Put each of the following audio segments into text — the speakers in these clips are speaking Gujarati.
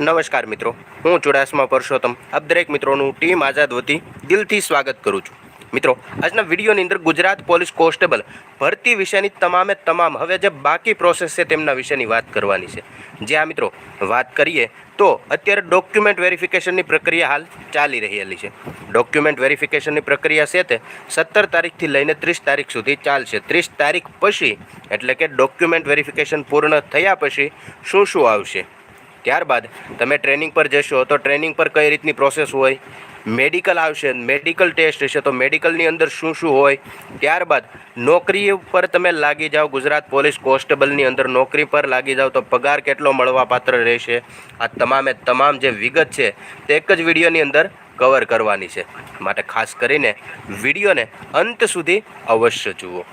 નમસ્કાર મિત્રો, હું ચુડાસમા પરસોત્તમ. આપ દરેક મિત્રોનું ટીમ આઝાદ વતી દિલથી સ્વાગત કરું છું. મિત્રો, આજના વિડીયોની અંદર ગુજરાત પોલીસ કોન્સ્ટેબલ ભરતી વિશેની તમામે તમામ, હવે જે બાકી પ્રોસેસ છે તેમના વિશેની વાત કરવાની છે. જે આ મિત્રો, વાત કરીએ તો અત્યારે ડોક્યુમેન્ટ વેરિફિકેશનની પ્રક્રિયા હાલ ચાલી રહેલી છે. ડોક્યુમેન્ટ વેરિફિકેશનની પ્રક્રિયા છે તે સત્તર તારીખથી લઈને ત્રીસ તારીખ સુધી ચાલશે. ત્રીસ તારીખ પછી, એટલે કે ડોક્યુમેન્ટ વેરિફિકેશન પૂર્ણ થયા પછી શું શું આવશે? ત્યારબાદ તમે ટ્રેનિંગ પર જશો તો ટ્રેનિંગ પર કઈ રીતની પ્રોસેસ હોય? મેડિકલ આવશે, મેડિકલ ટેસ્ટ હશે, તો મેડિકલની અંદર શું શું હોય? ત્યારબાદ નોકરી ઉપર તમે લાગી જાઓ, ગુજરાત પોલીસ કોન્સ્ટેબલની અંદર નોકરી પર લાગી જાઓ, તો પગાર કેટલો મળવાપાત્ર રહેશે? આ તમામે તમામ જે વિગત છે, તે એક જ વિડીયોની અંદર કવર કરવાની છે. માટે ખાસ કરીને વિડીયોને અંત સુધી અવશ્ય જુઓ.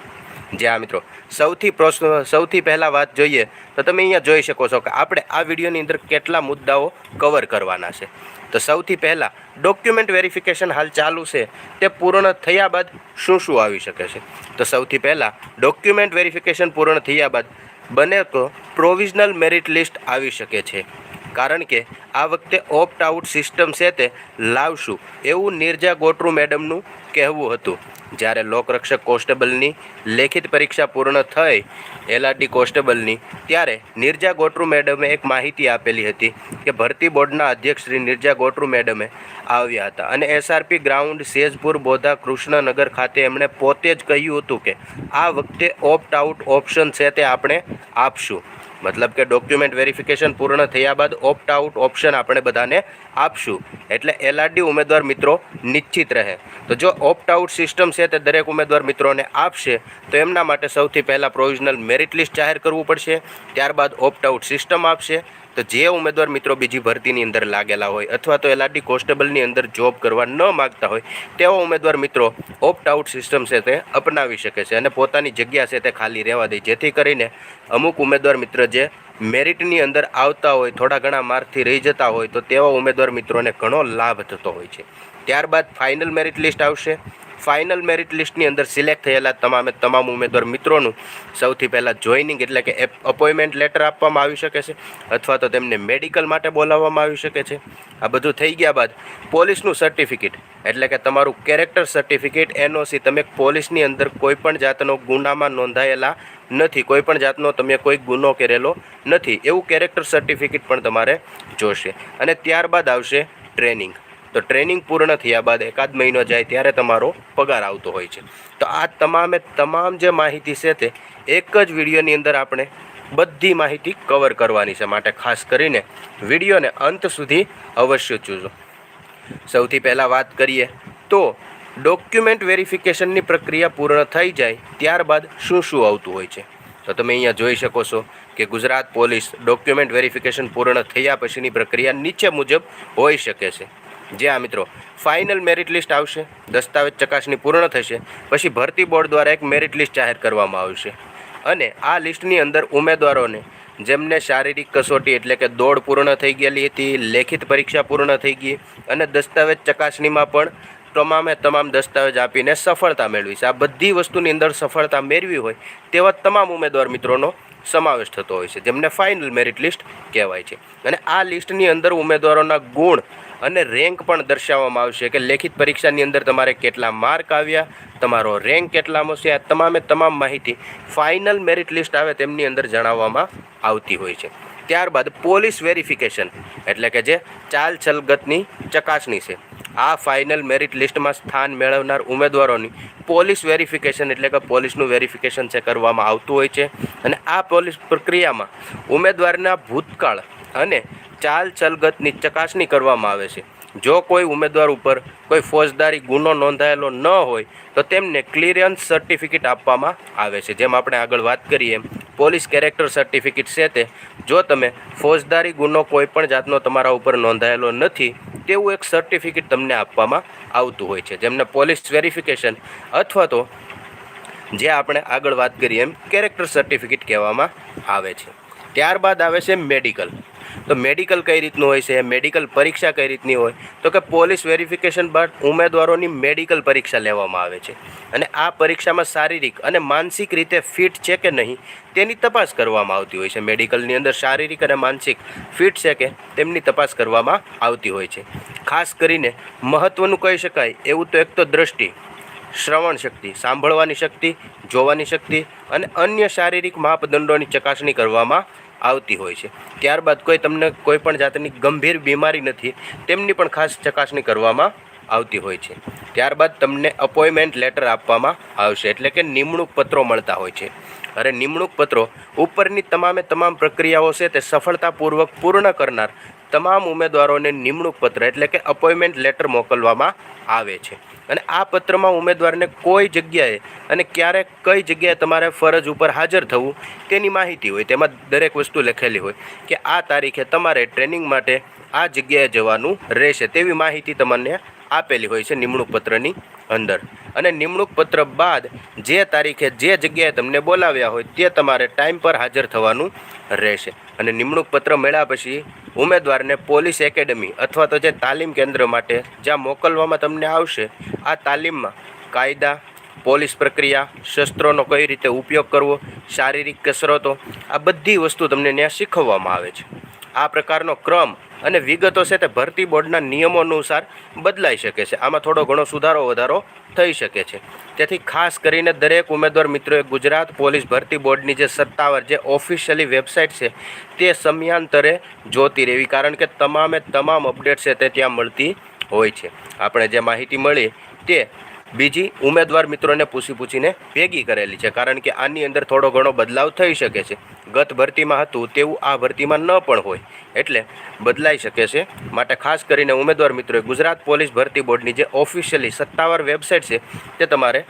જ્યાં મિત્રો સૌથી પ્રોસ સૌથી પહેલાં વાત જોઈએ, તો તમે અહીંયા જોઈ શકો છો કે આપણે આ વિડીયોની અંદર કેટલા મુદ્દાઓ કવર કરવાના છે. તો સૌથી પહેલાં ડોક્યુમેન્ટ વેરિફિકેશન હાલ ચાલુ છે. તે પૂર્ણ થયા બાદ શું શું આવી શકે છે? તો સૌથી પહેલાં ડોક્યુમેન્ટ વેરિફિકેશન પૂર્ણ થયા બાદ બને તો પ્રોવિઝનલ મેરિટ લિસ્ટ આવી શકે છે. કારણ કે આ વખતે ઓપ્ટ આઉટ સિસ્ટમ છે તે લાવશું. એવું નિર્જા ગોટરુ મેડમનું કહેવું હતું. જ્યારે લોકરક્ષક કોન્સ્ટેબલની લેખિત પરીક્ષા પૂર્ણ થઈ એલઆરડી કોન્સ્ટેબલની, ત્યારે નિર્જા ગોટરુ મેડમે એક માહિતી આપેલી હતી કે ભરતી બોર્ડના અધ્યક્ષ શ્રી નિર્જા ગોટરુ મેડમે આવ્યા હતા. અને એસઆરપી ગ્રાઉન્ડ સેજપુર, બોધા, કૃષ્ણનગર ખાતે એમણે પોતે જ કહ્યું હતું કે આ વખતે ઓપ્ટ આઉટ ઓપ્શન છે તે આપણે આપશું. મતલબ કે ડોક્યુમેન્ટ વેરિફિકેશન પૂર્ણ થયા બાદ ઓપ્ટ આઉટ ઓપ્શન આપણે બધાને આપશું. એટલે એલઆરડી ઉમેદવાર મિત્રો નિશ્ચિત રહે. તો જો ઓપ્ટ આઉટ સિસ્ટમ છે તે દરેક ઉમેદવાર મિત્રોને આપશે, તો એમના માટે સૌથી પહેલાં પ્રોવિઝનલ મેરિટ લિસ્ટ જાહેર કરવું પડશે. ત્યારબાદ ઓપ્ટ આઉટ સિસ્ટમ આપશે. તો જે ઉમેદવાર મિત્રો બીજી ભરતીની અંદર લાગેલા હોય અથવા તો એલઆરડી કોન્સ્ટેબલની અંદર જોબ કરવા ન માગતા હોય, તેવા ઉમેદવાર મિત્રો ઓપ્ટ આઉટ સિસ્ટમ છે તે અપનાવી શકે છે અને પોતાની જગ્યા છે તે ખાલી રહેવા દે. જેથી કરીને અમુક ઉમેદવાર મિત્ર જે મેરિટની અંદર આવતા હોય, થોડા ઘણા માર્કથી રહી જતા હોય, તો તેવા ઉમેદવાર મિત્રોને ઘણો લાભ થતો હોય છે. ત્યારબાદ ફાઇનલ મેરિટ લિસ્ટ આવશે. ફાઇનલ મેરિટ લિસ્ટની અંદર સિલેક્ટ થયેલા તમામે તમામ ઉમેદવાર મિત્રોનું સૌથી પહેલાં જોઈનિંગ એટલે કે અપોઇન્ટમેન્ટ લેટર આપવામાં આવી શકે છે અથવા તો તેમને મેડિકલ માટે બોલાવવામાં આવી શકે છે. આ બધું થઈ ગયા બાદ પોલીસનું સર્ટિફિકેટ એટલે કે તમારું કેરેક્ટર સર્ટિફિકેટ એનઓસી તમે પોલીસની અંદર કોઈ પણ જાતનો ગુનામાં નોંધાયેલા નથી. કોઈ પણ જાતનો તમે કોઈ ગુનો કરેલો નથી. એવું કેરેક્ટર સર્ટિફિકેટ પણ તમારે જોશે. અને ત્યારબાદ આવશે ટ્રેનિંગ તો ટ્રેનિંગ પૂર્ણ થયા બાદ એકાદ મહિનો જાય ત્યારે તમારો પગાર આવતો હોય છે. તો આ તમામે તમામ જે માહિતી છે તે એક જ વિડીયોની અંદર આપણે બધી માહિતી કવર કરવાની છે. માટે ખાસ કરીને વિડીયોને અંત સુધી અવશ્ય જોજો. સૌથી પહેલાં વાત કરીએ તો ડોક્યુમેન્ટ વેરિફિકેશનની પ્રક્રિયા પૂર્ણ થઈ જાય ત્યારબાદ શું શું આવતું હોય છે. તો તમે અહીંયા જોઈ શકો છો કે ગુજરાત પોલીસ ડોક્યુમેન્ટ વેરિફિકેશન પૂર્ણ થયા પછીની પ્રક્રિયા નીચે મુજબ હોઈ શકે છે. જે આ મિત્રો. ફાઇનલ મેરિટ લિસ્ટ આવશે. દસ્તાવેજ ચકાસણી પૂર્ણ થશે. પછી ભરતી બોર્ડ દ્વારા એક મેરિટ લિસ્ટ જાહેર કરવામાં આવશે. અને આ લિસ્ટની અંદર ઉમેદવારોને, જેમને શારીરિક કસોટી એટલે કે દોડ પૂર્ણ થઈ ગયેલી હતી, લેખિત પરીક્ષા પૂર્ણ થઈ ગઈ અને દસ્તાવેજ ચકાસણીમાં પણ તમામે તમામ દસ્તાવેજ આપીને સફળતા મેળવી છે. આ બધી વસ્તુની અંદર સફળતા મેળવી હોય તેવા તમામ ઉમેદવાર મિત્રોનો સમાવેશ થતો હોય છે, જેમને ફાઇનલ મેરિટ લિસ્ટ કહેવાય છે. અને આ લિસ્ટની અંદર ઉમેદવારોના ગુણ અને રેન્ક પણ દર્શાવવામાં આવશે કે લેખિત પરીક્ષાની અંદર તમારે કેટલા માર્ક આવ્યા, તમારો રેન્ક કેટલામાં છે આ તમામે તમામ માહિતી ફાઇનલ મેરિટ લિસ્ટ આવે તેમની અંદર જણાવવામાં આવતી હોય છે. ત્યારબાદ પોલીસ વેરિફિકેશન, એટલે કે જે ચાલ ચલગતની ચકાસણી છે. આ ફાઇનલ મેરિટ લિસ્ટમાં સ્થાન મેળવનાર ઉમેદવારોની પોલીસ વેરિફિકેશન, એટલે કે પોલીસનું વેરિફિકેશન છે, કરવામાં આવતું હોય છે. અને આ પોલીસ પ્રક્રિયામાં ઉમેદવારના ભૂતકાળ અને ચાલ ચલગતની ચકાસણી કરવામાં આવે છે. જો કોઈ ઉમેદવાર ઉપર કોઈ ફોજદારી ગુનો નોંધાયેલો ન હોય, તો તેમને ક્લિયરન્સ સર્ટિફિકેટ આપવામાં આવે છે. જેમ આપણે આગળ વાત કરીએ, પોલીસ કેરેક્ટર સર્ટિફિકેટ છે તે. જો તમે ફોજદારી ગુનો કોઈ પણ જાતનો તમારા ઉપર નોંધાયેલો નથી, તેવું એક સર્ટિફિકેટ તમને આપવામાં આવતું હોય છે. જેમને પોલીસ વેરિફિકેશન અથવા તો જે આપણે આગળ વાત કરીએ એમ, કેરેક્ટર સર્ટિફિકેટ કહેવામાં આવે છે. ત્યારબાદ આવે છે મેડિકલ. તો મેડિકલ કઈ રીતનું હોય છે મેડિકલ પરીક્ષા કઈ રીતની હોય? તો કે પોલીસ વેરિફિકેશન બાદ ઉમેદવારોની મેડિકલ પરીક્ષા લેવામાં આવે છે. અને આ પરીક્ષામાં શારીરિક અને માનસિક રીતે ફિટ છે કે નહીં, તેની તપાસ કરવામાં આવતી હોય છે. મેડિકલની અંદર શારીરિક અને માનસિક ફિટ છે કે, તેમની તપાસ કરવામાં આવતી હોય છે. ખાસ કરીને મહત્ત્વનું કહી શકાય, એવું તો એક તો દ્રષ્ટિ, શ્રવણ શક્તિ, સાંભળવાની શક્તિ, જોવાની શક્તિ અને અન્ય શારીરિક માપદંડોની ચકાસણી કરવામાં આવતી હોય છે. ત્યારબાદ કોઈ તમને કોઈ પણ જાતની ગંભીર બીમારી નથી, તેમની પણ ખાસ ચકાસણી કરવામાં આવતી હોય છે. ત્યારબાદ તમને અપોઇન્ટમેન્ટ લેટર આપવામાં આવશે, એટલે કે નિમણૂક પત્રો મળતા હોય છે. અરે નિમણૂક પત્રો ઉપરની તમામે તમામ પ્રક્રિયાઓ છે તે સફળતાપૂર્વક પૂર્ણ કરનાર તમામ ઉમેદવારોને નિમણૂક પત્ર, એટલે કે અપોઇન્ટમેન્ટ લેટર મોકલવામાં આવે છે. અને આ પત્રમાં ઉમેદવારને કોઈ જગ્યાએ અને ક્યારે કઈ જગ્યાએ તમારે ફરજ ઉપર હાજર થવું તેની માહિતી હોય, તેમાં દરેક વસ્તુ લખેલી હોય કે આ તારીખે તમારે ટ્રેનિંગ માટે આ જગ્યાએ જવાનું રહેશે તેવી માહિતી તમને આપેલી હોય છે નિમણૂક પત્રની અંદર. અને નિમણૂક પત્ર બાદ જે તારીખે જે જગ્યાએ તમને બોલાવ્યા હોય તે તમારે ટાઈમ પર હાજર થવાનું રહેશે. અને નિમણૂક પત્ર મળ્યા પછી ઉમેદવારને પોલીસ એકેડમી અથવા તો જે તાલીમ કેન્દ્ર માટે જ્યાં મોકલવામાં તમને આવશે, આ તાલીમમાં કાયદા, પોલીસ પ્રક્રિયા, શસ્ત્રોનો કઈ રીતે ઉપયોગ કરવો, શારીરિક કસરતો, આ બધી વસ્તુ તમને ત્યાં શીખવવામાં આવે છે. આ પ્રકારનો ક્રમ અને વિગતો છે તે ભરતી બોર્ડના નિયમો અનુસાર બદલાઈ શકે છે. આમાં થોડો ઘણો સુધારો, વધારો થઈ શકે છે. તેથી ખાસ કરીને દરેક ઉમેદવાર મિત્રોએ ગુજરાત પોલીસ ભરતી બોર્ડની જે સત્તાવાર જે ઓફિશિયલી વેબસાઇટ છે તે સમયાંતરે જોતી રહેવી, કારણ કે તમામે તમામ અપડેટ છે તે ત્યાં મળતી હોય છે. આપણે જે માહિતી મળી તે બીજી ઉમેદવાર મિત્રોને પૂછી પૂછીને ભેગી કરેલી છે, કારણ કે આની અંદર થોડો ઘણો બદલાવ થઈ શકે છે. ગત ભરતીમાં હતું તેવું આ ભરતીમાં ન પણ હોય, એટલે બદલાઈ શકે છે. માટે ખાસ કરીને ઉમેદવાર મિત્રોએ ગુજરાત પોલીસ ભરતી બોર્ડની જે ઓફિશિયલી સત્તાવાર વેબસાઇટ છે, તે તમારે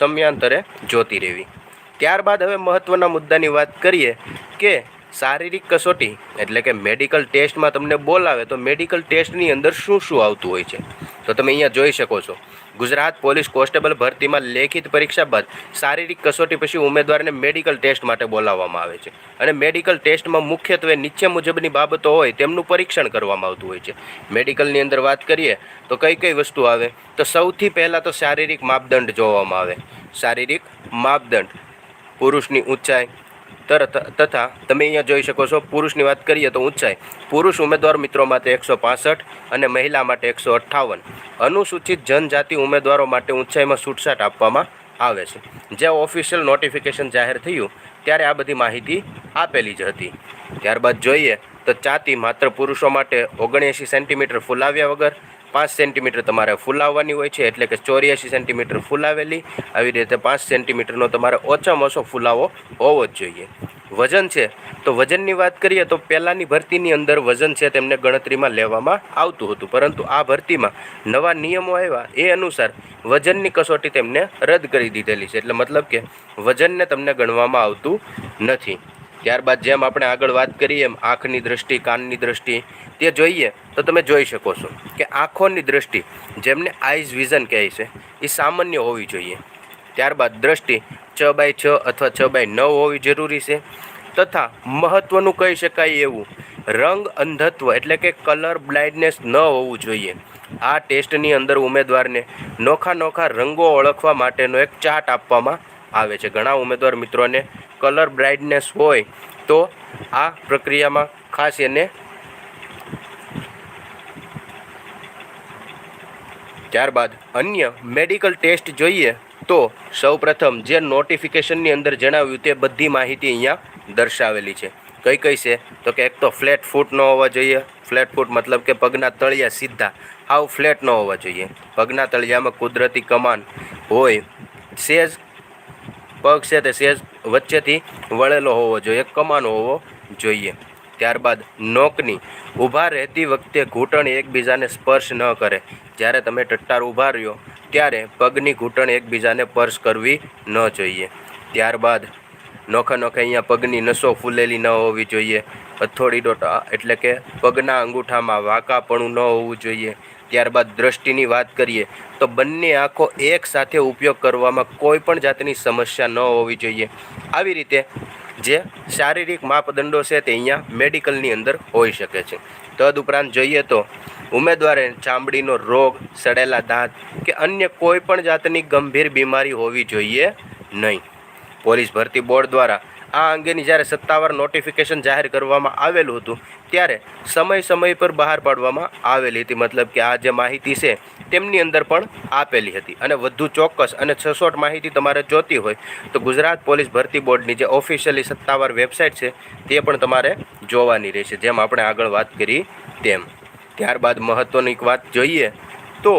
સમયાંતરે જોતી રહેવી. ત્યારબાદ હવે મહત્ત્વના મુદ્દાની વાત કરીએ કે શારીરિક કસોટી એટલે કે મેડિકલ ટેસ્ટમાં તમને બોલાવે તો મેડિકલ ટેસ્ટની અંદર શું શું આવતું હોય છે? તો તમે અહીંયા જોઈ શકો છો. ગુજરાત પોલીસ કોન્સ્ટેબલ ભરતીમાં લેખિત પરીક્ષા બાદ શારીરિક કસોટી પછી ઉમેદવારને મેડિકલ ટેસ્ટ માટે બોલાવવામાં આવે છે. અને મેડિકલ ટેસ્ટમાં મુખ્યત્વે નીચે મુજબની બાબતો હોય તેમનું પરીક્ષણ કરવામાં આવતું હોય છે. મેડિકલની અંદર વાત કરીએ તો કઈ કઈ વસ્તુ આવે? તો સૌથી પહેલાં તો શારીરિક માપદંડ જોવામાં આવે. શારીરિક માપદંડ પુરુષની ઊંચાઈ તરત તથા તમે અહીંયા જોઈ શકો છો, પુરુષની વાત કરીએ તો ઊંચાઈ. પુરુષ ઉમેદવાર મિત્રો માટે એકસો અને મહિલા માટે એકસો અઠ્ઠાવન. અનુસૂચિત જનજાતિ ઉમેદવારો માટે ઊંચાઈમાં છૂટછાટ આપવામાં આવે છે. જે ઓફિશિયલ નોટિફિકેશન જાહેર થયું, ત્યારે આ બધી માહિતી આપેલી જ હતી. ત્યારબાદ જોઈએ તો ચાતી માત્ર પુરુષો માટે ઓગણએંશી સેન્ટીમીટર ફૂલાવ્યા વગર પાંચ સેન્ટીમીટર તમારે ફૂલાવવાની હોય છે, એટલે કે ચોર્યાસી સેન્ટીમીટર ફૂલાવેલી આવી રીતે પાંચ સેન્ટીમીટરનો તમારે ઓછામાં ઓછો ફૂલાવો હોવો જ જોઈએ. વજન છે, તો વજનની વાત કરીએ તો પહેલાંની ભરતીની અંદર વજન છે તેમને ગણતરીમાં લેવામાં આવતું હતું. પરંતુ આ ભરતીમાં નવા નિયમો આવ્યા એ અનુસાર વજનની કસોટી તેમને રદ કરી દીધેલી છે. એટલે મતલબ કે વજનને તમને ગણવામાં આવતું નથી. ત્યારબાદ જેમ આપણે આગળ વાત કરીએ એમ આંખની દ્રષ્ટિ, કાનની દ્રષ્ટિ, તે જોઈએ તો તમે જોઈ શકો છો કે આંખોની દ્રષ્ટિ, જેમને આઈઝ વિઝન કહે છે, એ સામાન્ય હોવી જોઈએ. ત્યારબાદ દ્રષ્ટિ છ બાય છ અથવા છ બાય નવ હોવી જરૂરી છે તથા મહત્ત્વનું કહી શકાય એવું, રંગ અંધત્વ એટલે કે કલર બ્લાઇન્ડનેસ ન હોવું જોઈએ. આ ટેસ્ટની અંદર ઉમેદવારને નોખા નોખા રંગો ઓળખવા માટેનો એક ચાર્ટ આપવામાં આવે છે. ઘણા ઉમેદવાર મિત્રોને કલર બ્રાઇટનેસ હોય તો આ પ્રક્રિયામાં ખાસ એને ત્યારબાદ અન્ય મેડિકલ ટેસ્ટ જોઈએ તો સૌપ્રથમ જે નોટિફિકેશનની અંદર જણાવ્યું તે બધી માહિતી અહીંયા દર્શાવેલી છે. કઈ કઈ છે? તો કે એક તો ફ્લેટ ફૂટ ન હોવા જોઈએ. ફ્લેટ ફૂટ મતલબ કે પગના તળિયા સીધા. હાવ ફ્લેટ ન હોવા જોઈએ. પગના તળિયામાં કુદરતી કમાન હોય. સેજ પગ છે તે સેજ વચ્ચેથી વળેલો હોવો જોઈએ, કમાનો હોવો જોઈએ. ત્યારબાદ નોકની, ઊભા રહેતી વખતે ઘૂંટણ એકબીજાને સ્પર્શ ન કરે. જ્યારે તમે ટટ્ટાર ઊભા રહ્યો, ત્યારે પગની ઘૂંટણ એકબીજાને સ્પર્શ કરવી ન જોઈએ. ત્યારબાદ નોખા નોખા અહીંયા પગની નસો ફૂલેલી ન હોવી જોઈએ. હથોડી ડોટા એટલે કે પગના અંગૂઠામાં વાંકાપણું ન હોવું જોઈએ. ત્યારબાદ દ્રષ્ટિની વાત કરીએ, તો બંને આંખો એકસાથે ઉપયોગ કરવામાં કોઈ પણ જાતની સમસ્યા ન હોવી જોઈએ. આવી રીતે જે શારીરિક માપદંડો છે તે અહીંયા મેડિકલની અંદર હોઈ શકે છે. તદુપરાંત જોઈએ તો, ઉમેદવારે ચામડીનો રોગ, સડેલા દાંત કે અન્ય કોઈ પણ જાતની ગંભીર બીમારી હોવી જોઈએ નહીં. પોલીસ ભરતી બોર્ડ દ્વારા આ અંગેની જ્યારે સત્તાવાર નોટિફિકેશન જાહેર કરવામાં આવેલું હતું, ત્યારે સમય સમય પર બહાર પાડવામાં આવેલી હતી. મતલબ કે આ જે માહિતી છે, તેમની અંદર પણ આપેલી હતી. અને વધુ ચોક્કસ અને છસોટ માહિતી તમારે જોતી હોય, તો ગુજરાત પોલીસ ભરતી બોર્ડની જે ઓફિશિયલી સત્તાવાર વેબસાઇટ છે, તે પણ તમારે જોવાની રહેશે. જેમ આપણે આગળ વાત કરી તેમ. ત્યારબાદ મહત્ત્વની એક વાત જોઈએ, તો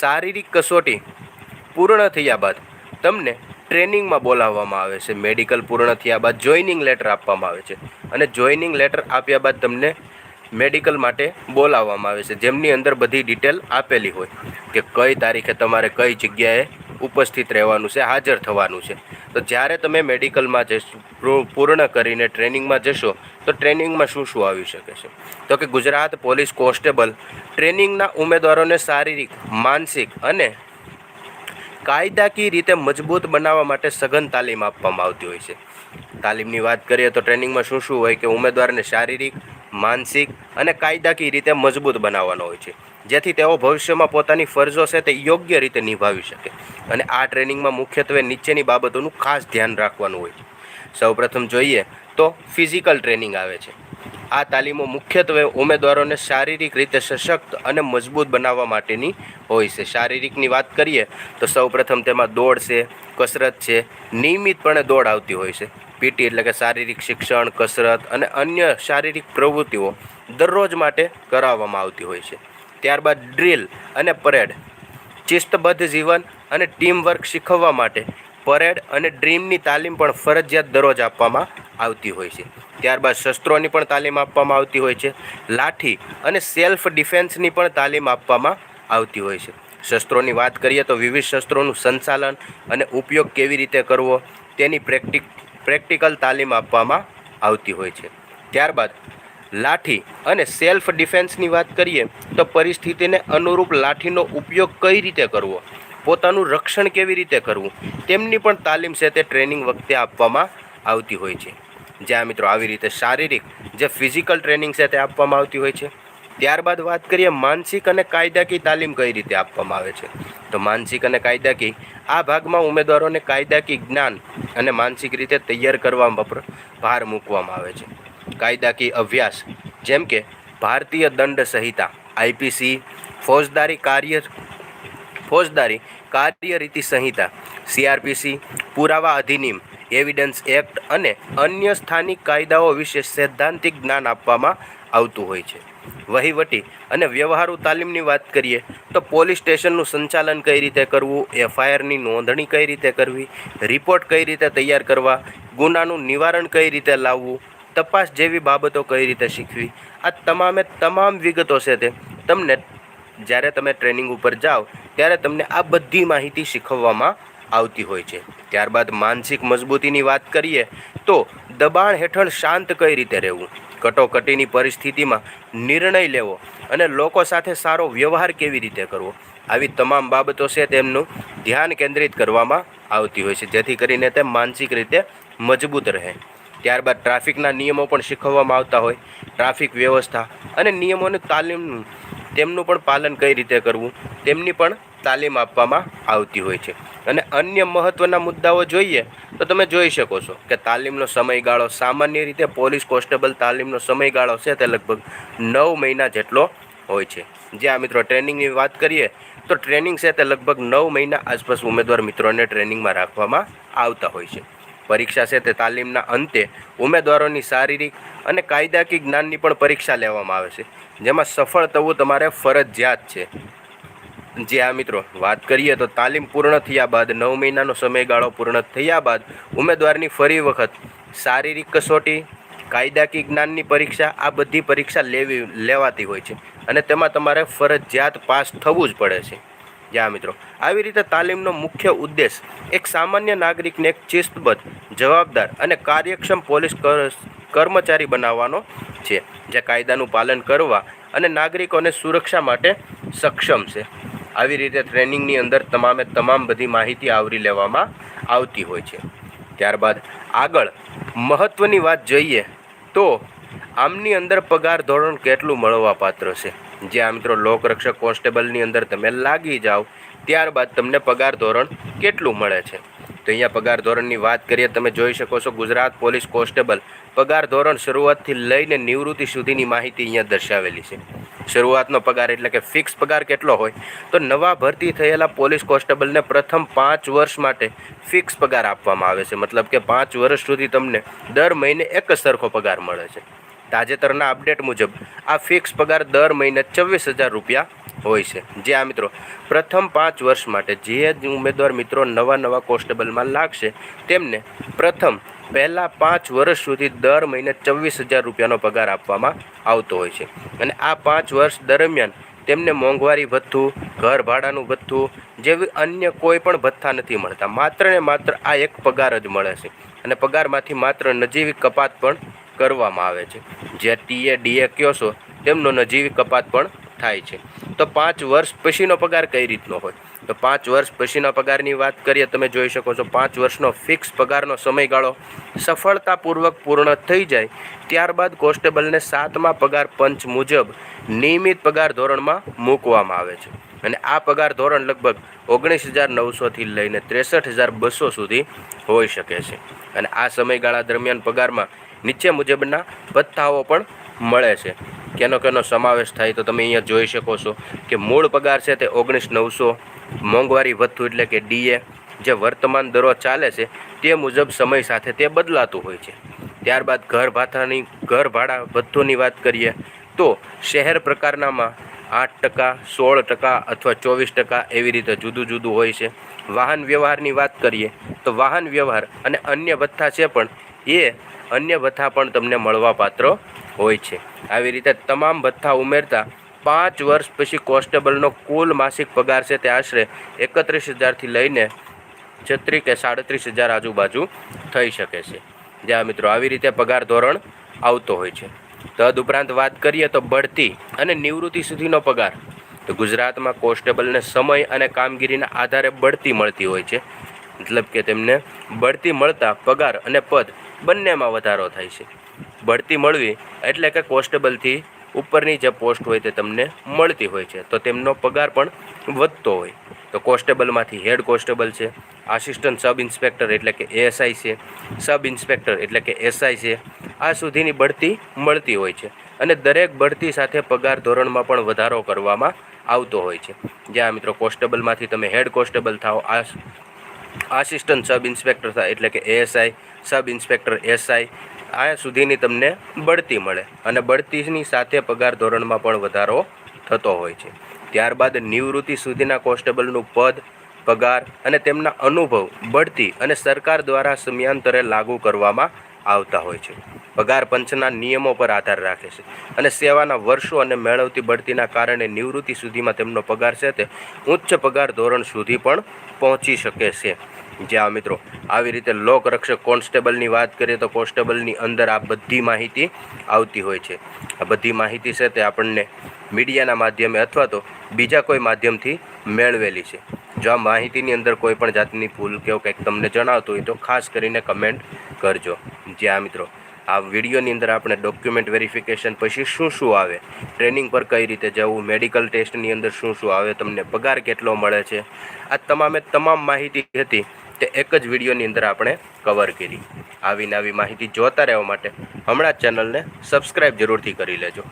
શારીરિક કસોટી પૂર્ણ થયા બાદ તમને ટ્રેનિંગમાં બોલાવવામાં આવે છે. મેડિકલ પૂર્ણ થયા બાદ જોઈનિંગ લેટર આપવામાં આવે છે. અને જોઈનિંગ લેટર આપ્યા બાદ તમને મેડિકલ માટે બોલાવવામાં આવે છે. જેમની અંદર બધી ડિટેલ આપેલી હોય કે કઈ તારીખે તમારે કઈ જગ્યાએ ઉપસ્થિત રહેવાનું છે, હાજર થવાનું છે. તો જ્યારે તમે મેડિકલમાં જશો પૂર્ણ કરીને ટ્રેનિંગમાં જશો, તો ટ્રેનિંગમાં શું શું આવી શકે છે? તો કે ગુજરાત પોલીસ કોન્સ્ટેબલ ટ્રેનિંગના ઉમેદવારોને શારીરિક, માનસિક અને કાયદાકીય રીતે મજબૂત બનાવવા માટે સઘન તાલીમ આપવામાં આવતી હોય છે. તાલીમની વાત કરીએ તો ટ્રેનિંગમાં શું શું હોય કે ઉમેદવારને શારીરિક, માનસિક અને કાયદાકીય રીતે મજબૂત બનાવવાનો હોય છે. જેથી તેઓ ભવિષ્યમાં પોતાની ફરજો છે તે યોગ્ય રીતે નિભાવી શકે. અને આ ટ્રેનિંગમાં મુખ્યત્વે નીચેની બાબતોનું ખાસ ધ્યાન રાખવાનું હોય છે. સૌપ્રથમ જોઈએ તો ફિઝિકલ ટ્રેનિંગ આવે છે. આ તાલીમો મુખ્યત્વે ઉમેદવારોને શારીરિક રીતે સશક્ત અને મજબૂત બનાવવા માટેની હોય છે. શારીરિકની વાત કરીએ તો સૌપ્રથમ તેમાં દોડ છે, કસરત છે, નિયમિતપણે દોડ આવતી હોય છે. પીટી એટલે કે શારીરિક શિક્ષણ, કસરત અને અન્ય શારીરિક પ્રવૃત્તિઓ દરરોજ માટે કરાવવામાં આવતી હોય છે. ત્યારબાદ ડ્રીલ અને પરેડ શિસ્તબદ્ધ જીવન અને ટીમ વર્ક શીખવવા માટે પરેડ અને ડ્રીમની તાલીમ પણ ફરજિયાત દરરોજ આપવામાં આવતી હોય છે. ત્યારબાદ શસ્ત્રોની પણ તાલીમ આપવામાં આવતી હોય છે. લાઠી અને સેલ્ફ ડિફેન્સની પણ તાલીમ આપવામાં આવતી હોય છે. શસ્ત્રોની વાત કરીએ તો વિવિધ શસ્ત્રોનું સંચાલન અને ઉપયોગ કેવી રીતે કરવો તેની પ્રેક્ટિક, પ્રેક્ટિકલ તાલીમ આપવામાં આવતી હોય છે. ત્યારબાદ લાઠી અને સેલ્ફ ડિફેન્સની વાત કરીએ તો પરિસ્થિતિને અનુરૂપ લાઠીનો ઉપયોગ કઈ રીતે કરવો, પોતાનું રક્ષણ કેવી રીતે કરવું, તેમની પણ તાલીમ છે તે ટ્રેનિંગ વખતે આપવામાં આવતી હોય છે. જ્યાં મિત્રો આવી રીતે શારીરિક જે ફિઝિકલ ટ્રેનિંગ છે તે આપવામાં આવતી હોય છે, ત્યારબાદ વાત કરીએ માનસિક અને કાયદાકીય તાલીમ કઈ રીતે આપવામાં આવે છે, તો માનસિક અને કાયદાકીય, આ ભાગમાં ઉમેદવારોને કાયદાકીય જ્ઞાન અને માનસિક રીતે તૈયાર કરવામાં પર ભાર મૂકવામાં આવે છે. કાયદાકીય અભ્યાસ, જેમ કે ભારતીય દંડ સંહિતા આઈપીસી ફોજદારી કાર્ય, ફોજદારી કાર્યરીતિ સંહિતા સીઆરપીસી પુરાવા અધિનિયમ એવિડન્સ એક્ટ અને અન્ય સ્થાનિક કાયદાઓ વિશે સૈદ્ધાંતિક જ્ઞાન આપવામાં આવતું હોય છે. વહીવટી અને વ્યવહારુ તાલીમની વાત કરીએ, તો પોલીસ સ્ટેશનનું સંચાલન કઈ રીતે કરવું, એફઆઈઆરની નોંધણી કઈ રીતે કરવી, રિપોર્ટ કઈ રીતે તૈયાર કરવા, ગુનાનું નિવારણ કઈ રીતે લાવવું, તપાસ જેવી બાબતો કઈ રીતે શીખવી, આ તમામે તમામ વિગતો છે તે તમને જ્યારે તમે ટ્રેનિંગ ઉપર જાઓ, ત્યારે તમને આ બધી માહિતી શીખવવામાં આવતી હોય છે. ત્યારબાદ માનસિક મજબૂતીની વાત કરીએ તો દબાણ હેઠળ શાંત કઈ રીતે રહેવું? કટોકટીની પરિસ્થિતિમાં નિર્ણય લેવો અને લોકો સાથે સારો વ્યવહાર કેવી રીતે કરવો? આવી તમામ બાબતો છે તેમનું ધ્યાન કેન્દ્રિત કરવામાં આવતી હોય છે, જેથી કરીને તે માનસિક રીતે મજબૂત રહે. ત્યારબાદ ટ્રાફિકના નિયમો પણ શીખવવામાં આવતા હોય. ટ્રાફિક વ્યવસ્થા અને નિયમોની તાલીમનું તેમનું પણ પાલન કઈ રીતે કરવું? તેમની પણ તાલીમ આપવામાં આવતી હોય છે. અને અન્ય મહત્ત્વના મુદ્દાઓ જોઈએ તો તમે જોઈ શકો છો કે તાલીમનો સમયગાળો સામાન્ય રીતે પોલીસ કોન્સ્ટેબલ તાલીમનો સમયગાળો છે તે લગભગ નવ મહિના જેટલો હોય છે. જ્યાં મિત્રો ટ્રેનિંગની વાત કરીએ તો ટ્રેનિંગ છે તે લગભગ નવ મહિના આસપાસ ઉમેદવાર મિત્રોને ટ્રેનિંગમાં રાખવામાં આવતા હોય છે. પરીક્ષા છે તે તાલીમના અંતે ઉમેદવારોની શારીરિક અને કાયદાકીય જ્ઞાનની પણ પરીક્ષા લેવામાં આવે છે. જેમાં સફળ થવું તમારે ફરજિયાત છે. જે આ મિત્રો. વાત કરીએ તો તાલીમ પૂર્ણ થયા બાદ, નવ મહિનાનો સમયગાળો પૂર્ણ થયા બાદ ઉમેદવારની ફરી વખત શારીરિક કસોટી, કાયદાકીય જ્ઞાનની પરીક્ષા, આ બધી પરીક્ષા લેવી, લેવાતી હોય છે. અને તેમાં તમારે ફરજિયાત પાસ થવું જ પડે છે. જ્યાં મિત્રો. આવી રીતે તાલીમનો મુખ્ય ઉદ્દેશ એક સામાન્ય નાગરિકને એક ચિસ્તબદ્ધ, જવાબદાર અને કાર્યક્ષમ પોલીસ કર- કર્મચારી બનાવવાનો છે, જે કાયદાનું પાલન કરવા અને નાગરિકોને સુરક્ષા માટે સક્ષમ છે. આવી રીતે ટ્રેનિંગની અંદર તમામે તમામ બધી માહિતી આવરી લેવામાં આવતી હોય છે. ત્યારબાદ આગળ મહત્ત્વની વાત જોઈએ તો આમની અંદર પગાર ધોરણ કેટલું મળવા પાત્ર છે? જે આ મિત્રો લોકરક્ષક કોન્સ્ટેબલની અંદર તમે લાગી જાઓ, ત્યારબાદ તમને પગાર ધોરણ કેટલું મળે છે? તો અહીંયા પગાર ધોરણની વાત કરીએ, તમે જોઈ શકો છો ગુજરાત પોલીસ કોન્સ્ટેબલ પગાર ધોરણ શરૂઆતથી લઈને નિવૃત્તિ સુધીની માહિતી અહીંયા દર્શાવેલી છે. શરૂઆતનો પગાર એટલે કે ફિક્સ પગાર કેટલો હોય, તો નવા ભરતી થયેલા પોલીસ કોન્સ્ટેબલને પ્રથમ પાંચ વર્ષ માટે ફિક્સ પગાર આપવામાં આવે છે. મતલબ કે પાંચ વર્ષ સુધી તમને દર મહિને એક જ સરખો પગાર મળે છે. તાજેતરના અપડેટ મુજબ આ ફિક્સ પગાર દર મહિને છવ્વીસ હજાર રૂપિયા હોય છે. જે આ મિત્રો પ્રથમ પાંચ વર્ષ માટે જે ઉમેદવાર મિત્રો નવા નવા કોન્સ્ટેબલમાં લાગશે, તેમને પ્રથમ પહેલાં પાંચ વર્ષ સુધી દર મહિને ચોવીસ હજાર રૂપિયાનો પગાર આપવામાં આવતો હોય છે. અને આ પાંચ વર્ષ દરમિયાન તેમને મોંઘવારી ભથ્થું, ઘર ભાડાનું ભથ્થું જેવી અન્ય કોઈ પણ ભથ્થા નથી મળતા. માત્ર ને માત્ર આ એક પગાર જ મળે છે. અને પગારમાંથી માત્ર નજીવી કપાત પણ કરવામાં આવે છે. જે ટીએ, ડીએ કહો છો, તેમનો નજીવી કપાત પણ થાય છે. તો પાંચ વર્ષ પછીનો પગાર કઈ રીતનો હોય? તો પાંચ વર્ષ પછીના પગારની વાત કરીએ, તમે જોઈ શકો છો પાંચ વર્ષનો ફિક્સ પગારનો સમયગાળો સફળતાપૂર્વક પૂર્ણ થઈ જાય, ત્યારબાદ કોન્સ્ટેબલને સાતમા પગાર પંચ મુજબ નિયમિત પગાર ધોરણમાં મૂકવામાં આવે છે. અને આ પગાર ધોરણ લગભગ ઓગણીસ હજાર નવસોથી લઈને ત્રેસઠ હજાર બસો સુધી હોઈ શકે છે. અને આ સમયગાળા દરમિયાન પગારમાં નીચે મુજબના ભથ્થાઓ પણ મળે છે. કેનો કેનો સમાવેશ થાય તો તમે અહીંયા જોઈ શકો છો કે મૂળ પગાર છે તે ઓગણીસ નવસો, મોંઘવારી ભથ્થું એટલે કે ડીએ, જે વર્તમાન દરો ચાલે છે તે મુજબ સમય સાથે તે બદલાતું હોય છે. ત્યારબાદ ઘર ભાથાની ઘર ભાડા ભથ્થુની વાત કરીએ તો શહેર પ્રકારનામાં આઠ ટકા, સોળ ટકા અથવા ચોવીસ ટકા એવી રીતે જુદું જુદું હોય છે. વાહન વ્યવહારની વાત કરીએ તો વાહન વ્યવહાર અને અન્ય ભથ્થા છે પણ એ અન્ય ભથ્થા પણ તમને મળવાપાત્ર હોય છે. આવી રીતે તમામ ભથ્થા ઉમેરતા પાંચ વર્ષ પછી કોન્સ્ટેબલનો કુલ માસિક પગાર છે તે આશરે એકત્રીસ હજારથી લઈને છત્રીસ કે સાડત્રીસ હજાર આજુબાજુ થઈ શકે છે. જ્યાં મિત્રો આવી રીતે પગાર ધોરણ આવતો હોય છે. તદ ઉપરાંત વાત કરીએ તો બઢતી અને નિવૃત્તિ સુધીનો પગાર. તો ગુજરાતમાં કોન્સ્ટેબલને સમય અને કામગીરીના આધારે બઢતી મળતી હોય છે. મતલબ કે તેમને બઢતી મળતા પગાર અને પદ બંનેમાં વધારો થાય છે. બઢતી મળવી એટલે કે કોન્સ્ટેબલથી ઉપરની જે પોસ્ટ હોય તે તમને મળતી હોય છે. તો તેમનો પગાર પણ વધતો હોય. તો કોન્સ્ટેબલમાંથી હેડ કોન્સ્ટેબલ છે, આસિસ્ટન્ટ સબ ઇન્સ્પેક્ટર એટલે કે એએસઆઈ છે, સબ ઇન્સ્પેક્ટર એટલે કે એસઆઈ છે, આ સુધીની બઢતી મળતી હોય છે. અને દરેક બઢતી સાથે પગાર ધોરણમાં પણ વધારો કરવામાં આવતો હોય છે. જ્યાં મિત્રો કોન્સ્ટેબલમાંથી તમે હેડ કોન્સ્ટેબલ થાઓ આસિસ્ટન્ટ સબ ઇન્સ્પેક્ટર એટલે કે એએસઆઈ, સબ ઇન્સ્પેક્ટર એસઆઈ આ સુધીની તમને બઢતી મળે અને બઢતીની સાથે પગાર ધોરણમાં પણ વધારો થતો હોય છે. ત્યારબાદ નિવૃત્તિ સુધીના કોન્સ્ટેબલનું પદ, પગાર અને તેમના અનુભવ બઢતી અને સરકાર દ્વારા સમયાંતરે લાગુ કરવામાં આવતા હોય છે. પગાર પંચના નિયમો પર આધાર રાખે છે અને સેવાના વર્ષો અને મેળવતી બઢતીના કારણે નિવૃત્તિ સુધીમાં તેમનો પગાર છે તે ઉચ્ચ પગાર ધોરણ સુધી પણ પહોંચી શકે છે. જ્યાં મિત્રો આવી રીતે લોકરક્ષક કોન્સ્ટેબલની વાત કરીએ તો કોન્સ્ટેબલની અંદર આ બધી માહિતી આવતી હોય છે. આ બધી માહિતી છે તે આપણને મીડિયાના માધ્યમે અથવા તો બીજા કોઈ માધ્યમથી મેળવેલી છે. જો આ માહિતીની અંદર કોઈ પણ જાતની ભૂલ કે કંઈક તમને જણાવતું હોય તો ખાસ કરીને કમેન્ટ કરજો. જ્યાં મિત્રો આ વિડીયોની અંદર આપણે ડોક્યુમેન્ટ વેરિફિકેશન પછી શું શું આવે ટ્રેનિંગ પર કઈ રીતે જવું મેડિકલ ટેસ્ટની અંદર શું શું આવે, તમને પગાર કેટલો મળે છે, આ તમામે તમામ માહિતી હતી તે એક જ વિડીયોની અંદર આપણે કવર કરી. આવી નવી માહિતી જોતા રહેવા માટે હમણાં ચેનલને સબસ્ક્રાઈબ જરૂરથી કરી લેજો.